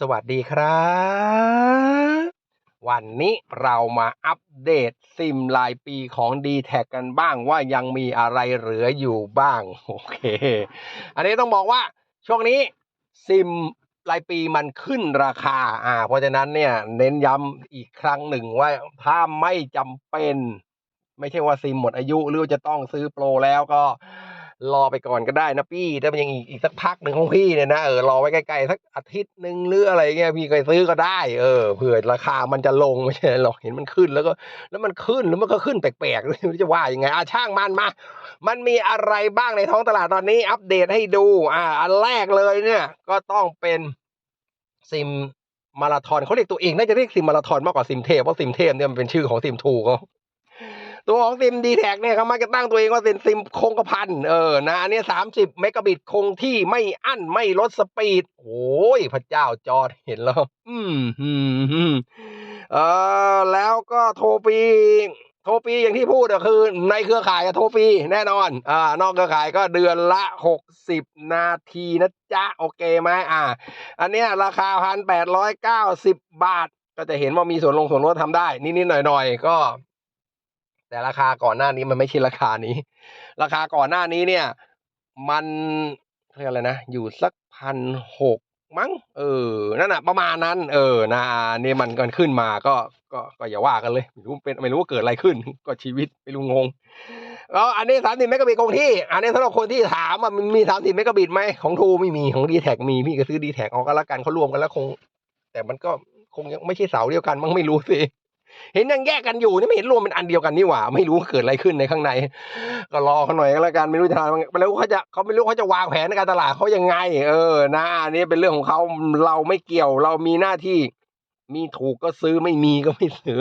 สวัสดีครับ วันนี้เรามาอัปเดตซิมรายปีของ d t แทกันบ้างว่ายังมีอะไรเหลืออยู่บ้าง โอเค อันนี้ต้องบอกว่าช่วงนี้ซิมรายปีมันขึ้นราคาอ่าเพราะฉะนั้นเนี่ยเน้นย้ำอีกครั้งหนึ่งว่าถ้าไม่จำเป็น ไม่ใช่ว่าซิมหมดอายุหรือจะต้องซื้อโปรแล้วก็ รอไปก่อนก็ได้นะพี่ถ้ามันยังอีกสักพักหนึ่งของพี่เนี่ยนะเออรอไว้ใกล้ๆสักอาทิตย์หนึ่งหรืออะไรเงี้ยพี่เคยซื้อก็ได้เออเผื่อราคามันจะลงไม่ใช่หรอกเห็นมันขึ้นแล้วก็ แล้วมันขึ้นแล้วมันก็ขึ้นแปลกๆไม่รู้จะว่ายังไงอะช่างมันมา มันมีอะไรบ้างในท้องตลาดตอนนี้ อัปเดตให้ดู อ่า อันแรกเลยเนี่ย ก็ต้องเป็นซิมมาราธอนเขาเรียกตัวเองน่าจะเรียกซิมมาราธอนมากกว่าซิมเทพเพราะซิมเทพเนี่ยมันเป็นชื่อของซิมทูเขา ตัวของซิมดีแท็กเนี่ยเขามักจะตั้งตัวเองว่าเป็นซิมคงกระพันเออนะอันนี้สามสิบเมกะบิตคงที่ไม่อั้นไม่ลดสปีด โอ้ยพระเจ้าจอดเห็นแล้ว อืมอืมอืมเออแล้วก็โทรฟรีโทรฟรีอย่างที่พูดอะคือในเครือข่ายอะโทรฟรีแน่นอน อ่านอกเครือข่ายก็เดือนละหกสิบนาทีนะจ๊ะ โอเคไหมอ่า อันเนี้ยราคาพันแปดร้อยเก้าสิบบาท ก็จะเห็นว่ามีส่วนลงส่วนลดทำได้ นิดๆหน่อยๆ ก็ แต่ราคาก่อนหน้านี้มันไม่ใช่ราคานี้ ราคาก่อนหน้านี้เนี่ย มันเรียกอะไรนะ อยู่สักพันหกมั้ง เออ นั่นน่ะ ประมาณนั้น เออนะนี่มันกันขึ้นมาก็ ก็ ก็อย่าว่ากันเลย ไม่รู้เป็นไม่รู้ว่าเกิดอะไรขึ้น ก็ชีวิตไม่รู้งงแล้วอันนี้สามสิบเมกะบิตคงที่ อันนี้สำหรับคนที่ถามว่ามันมีสามสิบเมกะบิตไหมของทูไม่มี ของดีแท็กมี พี่ก็ซื้อดีแท็กเอาก็แล้วกันเขารวมกันแล้วคง แต่มันก็คงยังไม่ใช่เสาเดียวกันมั้งไม่รู้สิ เห็นยังแยกกันอยู่นี่ไม่เห็นรวมเป็นอันเดียวกันนี่หว่า ไม่รู้ว่าเกิดอะไรขึ้นในข้างใน ก็รอเขาหน่อยก็แล้วกันไม่รู้จะทำไงไม่รู้เขาจะเขาไม่รู้เขาจะวางแผนในการตลาดเขายังไง เออนะอันนี้เป็นเรื่องของเขาเราไม่เกี่ยว เรามีหน้าที่ มีถูกก็ซื้อไม่มีก็ไม่ซื้อ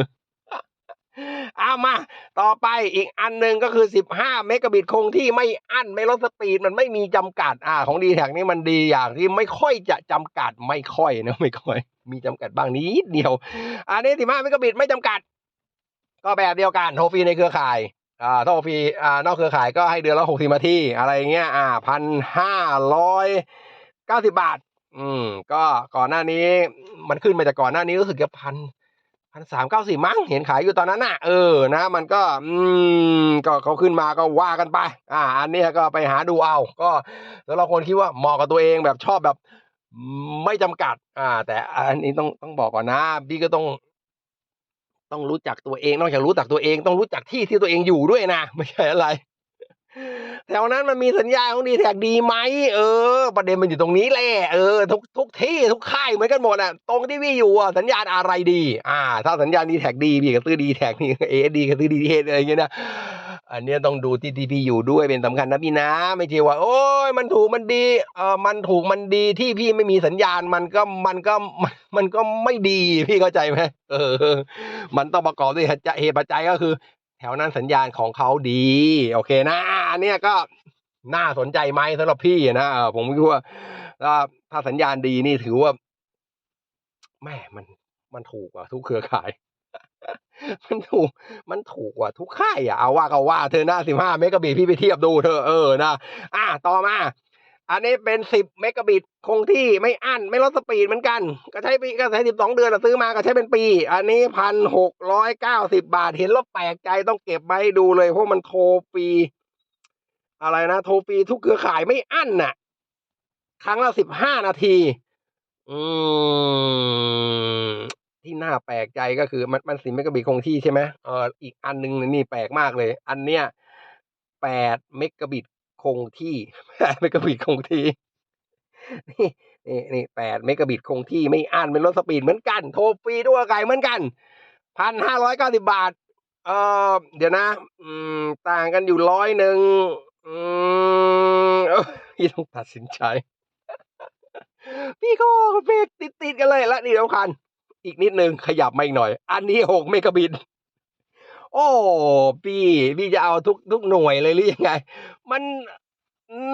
เอามา ต่อไปอีกอันหนึ่งก็คือ 15 เมกะบิตคงที่ไม่อั้น ไม่ลดสปีด มันไม่มีจำกัด อ่า ของดีแท็นี่มันดีอย่างที่ไม่ค่อยจะจำกัด ไม่ค่อยนะ ไม่ค่อย มีจำกัดบ้างนิดเดียว อันนี้ 15 เมกะบิตไม่จำกัด ก็แบบเดียวกันโทรฟรีในเครือข่ายอ่าโทรฟรีอ่านอกเครือข่ายก็ให้เดือนละ60นาทีอะไรเงี้ยอ่าพันห้าร้อยเก้าสิบบาท อืม ก็ก่อนหน้านี้มันขึ้นมาจากก่อนหน้านี้รู้สึกจะพันพันสามเก้าสิมั้งเห็นขายอยู่ตอนนั้นน่ะ เออนะ มันก็ อืม ก็เขาขึ้นมาก็ว่ากันไป อ่า อันนี้ก็ไปหาดูเอา ก็สำหรับคนคิดว่าเหมาะกับตัวเองแบบชอบแบบไม่จำกัด อ่า แต่อันนี้ต้องต้องบอกก่อนนะพี่ก็ต้อง ต้องรู้จักตัวเอง นอกจากรู้จักตัวเอง ต้องรู้จักที่ที่ตัวเองอยู่ด้วยนะ ไม่ใช่อะไร แถวนั้นมันมีสัญญาณของดีแท็กดีไหมเออ ประเด็นมันอยู่ตรงนี้แหละเออทุกทุกที่ทุกค่ายเหมือนกันหมดอะตรงที่พี่อยู่อะสัญญาณอะไรดี อ่า ถ้าสัญญาณดีแท็กดีพี่ก็ซื้อดีแท็กนี่เอดีก็ซื้อดีเทอะไรเงี้ยนะ อันนี้ต้องดูที่ที่พี่อยู่ด้วยเป็นสำคัญนะพี่นะ ไม่ใช่ว่า โอ้ยมันถูกมันดีเออมันถูกมันดีที่พี่ไม่มีสัญญาณมันก็มันก็มันมันก็ไม่ดีพี่เข้าใจไหมเออ มันต้องประกอบด้วยเหตุปัจจัยก็คือ แถวนั้นสัญญาณของเขาดี โอเคนะอันเนี้ยก็น่าสนใจไหมสำหรับพี่นะผมคิดว่าถ้าถ้าสัญญาณดีนี่ถือว่าแม่มันมันถูกกว่าทุกเครือข่าย มันถูก มันถูกกว่าทุกค่ายอะเอาว่าก็ว่าเธอหน้าสิบห้าเมกะบิตพี่ไปเทียบดูเธอเออนะอะต่อมา อันนี้เป็นสิบเมกะบิตคงที่ไม่อั้นไม่ลดสปีดเหมือนกัน ก็ใช้ปีก็ใช้สิบสองเดือนอะซื้อมาก็ใช้เป็นปี อันนี้พันหกร้อยเก้าสิบาทเห็นแล้วแปลกใจต้องเก็บไว้ดูเลยเพราะมันโทรฟรีอะไรนะ โทรฟรีทุกเครือข่ายไม่อั้นน่ะ ครั้งละสิบห้านาที อืม ที่น่าแปลกใจก็คือมันมันสิบเมกะบิตคงที่ใช่ไหมเอออีกอันหนึงนี่แปลกมากเลย อันเนี้ยแปดเมกะบิตคงที่แปดเมกะบิตคงที่นี่นี่นี่แปดเมกะบิตคงที่ไม่อั้นเป็นรถสปีดเหมือนกัน โทรฟรีด้วยไก่เหมือนกันพันห้าร้อยเก้าสิบาท เออเดี๋ยวนะอืมต่างกันอยู่ร้อยหนึ่งอืมเอ้ยพี่ต้องตัดสินใจ พี่ก็เบรกติดติดกันเลยและนี่สำคัญ อีกนิดนึงขยับมาอีกหน่อย อันนี้หกเมกะบิต โอ้พี่พี่จะเอาทุกทุกหน่วยเลยหรือยังไง มัน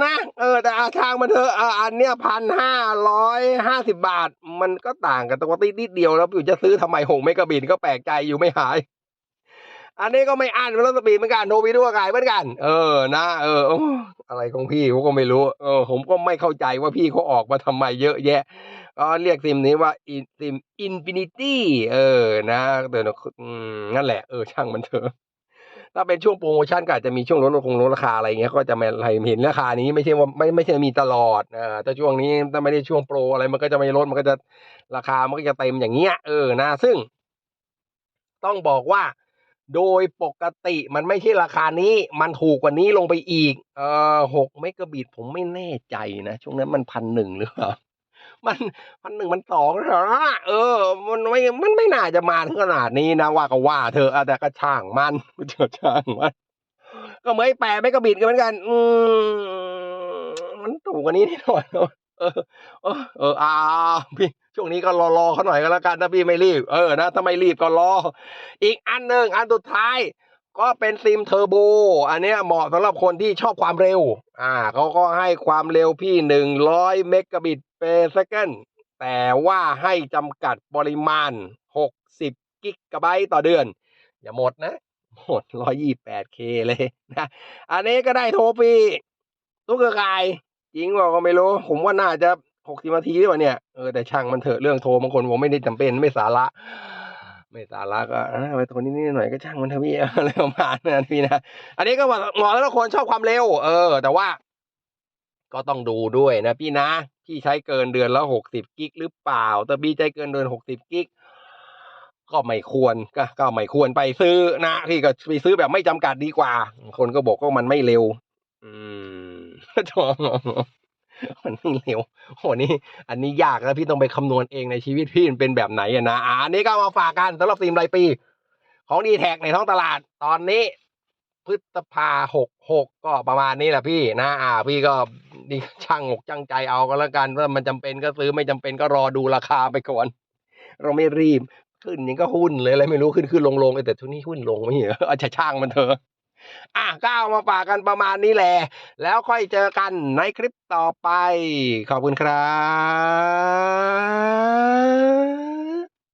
นะเออแต่อาทางมันเถอะอันเนี้ยพันห้าร้อยห้าสิบาท มันก็ต่างกันตรงติดนิดเดียวแล้วอยู่จะซื้อทำไมหกเมกะบิตก็แปลกใจอยู่ไม่หาย อันนี้ก็ไม่อ่านเป็นรถสปีดเหมือนกันโนวิดูกายเหมือนกัน เออนะเอออะไรของพี่ผมก็ไม่รู้ เออ ผมก็ไม่เข้าใจว่าพี่เขาออกมาทำไมเยอะแยะก็เรียกซิมนี้ว่าอินซิมอินฟินิตี้เออ นะเดี๋ยวนะอืมนั่นแหละเออช่างมันเถอะถ้าเป็นช่วงโปรโมชั่นก็อาจจะมีช่วงลดลงลดราคาอะไรเงี้ยก็จะไม่อะไรเห็นราคานี้ไม่ใช่ว่าไม่ไม่ใช่มีตลอดอ่าแต่ช่วงนี้ถ้าไม่ได้ช่วงโปรอะไรมันก็จะไม่ลดมันก็จะราคามันก็จะเต็มอย่างเงี้ยเออนะ ซึ่ง ต้องบอกว่า โดยปกติมันไม่ใช่ราคานี้ มันถูกกว่านี้ลงไปอีก เออหกเมกะบิตผมไม่แน่ใจนะ ช่วงนั้นมันพันหนึ่งหรือเปล่า มันพันหนึ่งมันสองเหรอเออ มันไม่ มันไม่น่าจะมาถึงขนาดนี้นะ ว่าก็ว่าเธอะแต่ก็ช่างมันเถอช่างมัน ก็เหมือนแปดเมกะบิตกันเหมือนกัน อืมมันถูกกว่านี้นิดหน่อย เออเออเอออ่าพี่ช่วงนี้ก็รอรอเขาหน่อยก็แล้วกันถ้าพี่ไม่รีบเออนะถ้าไม่รีบก็รอ อีกอันหนึ่งอันสุดท้าย ก็เป็นซิมเทอร์โบอันเนี้ยเหมาะสำหรับคนที่ชอบความเร็ว อ่าเขาก็ให้ความเร็วพี่หนึ่งร้อยเมกะบิตเปอร์เซกัน แต่ว่าให้จำกัดปริมาณหกสิบกิกะไบต์ต่อเดือน อย่าหมดนะ หมดร้อยยี่แปดเคเลยนะ อันนี้ก็ได้โทรฟรีทุกเครือข่าย จริงว่าก็ไม่รู้ ผมว่าน่าจะหกสิบนาทีหรือเปล่าเนี่ยเออแต่ช่างมันเถอะเรื่องโทรบางคนผมไม่ได้จำเป็นไม่สาระ ไม่สาระก็อะไปโทรนิดหน่อยก็ช่างมันเถอะพี่อะไรประมาณนั้นพี่นะอันนี้ก็เหมาะเหมาะสำหรับคนชอบความเร็ว เออ แต่ว่า ก็ต้องดูด้วยนะพี่นะพี่ใช้เกินเดือนละหกสิบกิกหรือเปล่า แต่พี่ใช้เกินเดือนหกสิบกิกก็ไม่ควรก็ก็ไม่ควรไปซื้อนะพี่ก็ไปซื้อแบบไม่จำกัดดีกว่า คนก็บอกว่ามันไม่เร็ว อืม มันไม่เร็วโหนี่อันนี้ยากแล้วพี่ต้องไปคำนวณเองในชีวิตพี่มันเป็นแบบไหนอะนะอ่าอันนี้ก็มาฝากกันสำหรับซิมรายปี ของดีแท็กในท้องตลาดตอนนี้พฤษภาหกหกก็ประมาณนี้แหละพี่นะอ่า พี่ก็ดีช่างอกช่างใจเอาก็แล้วกันว่ามันจำเป็นก็ซื้อไม่จำเป็นก็รอดูราคาไปก่อน เราไม่รีบขึ้นยังก็หุ้นเลยอะไรไม่รู้ขึ้นขึ้นลงลงแต่ทุกนี้หุ้นลงไม่เหรออาจจะช่างมันเถอะ อะก็เอามาฝากกันประมาณนี้แหละ แล้วค่อยเจอกันในคลิปต่อไป ขอบคุณครับ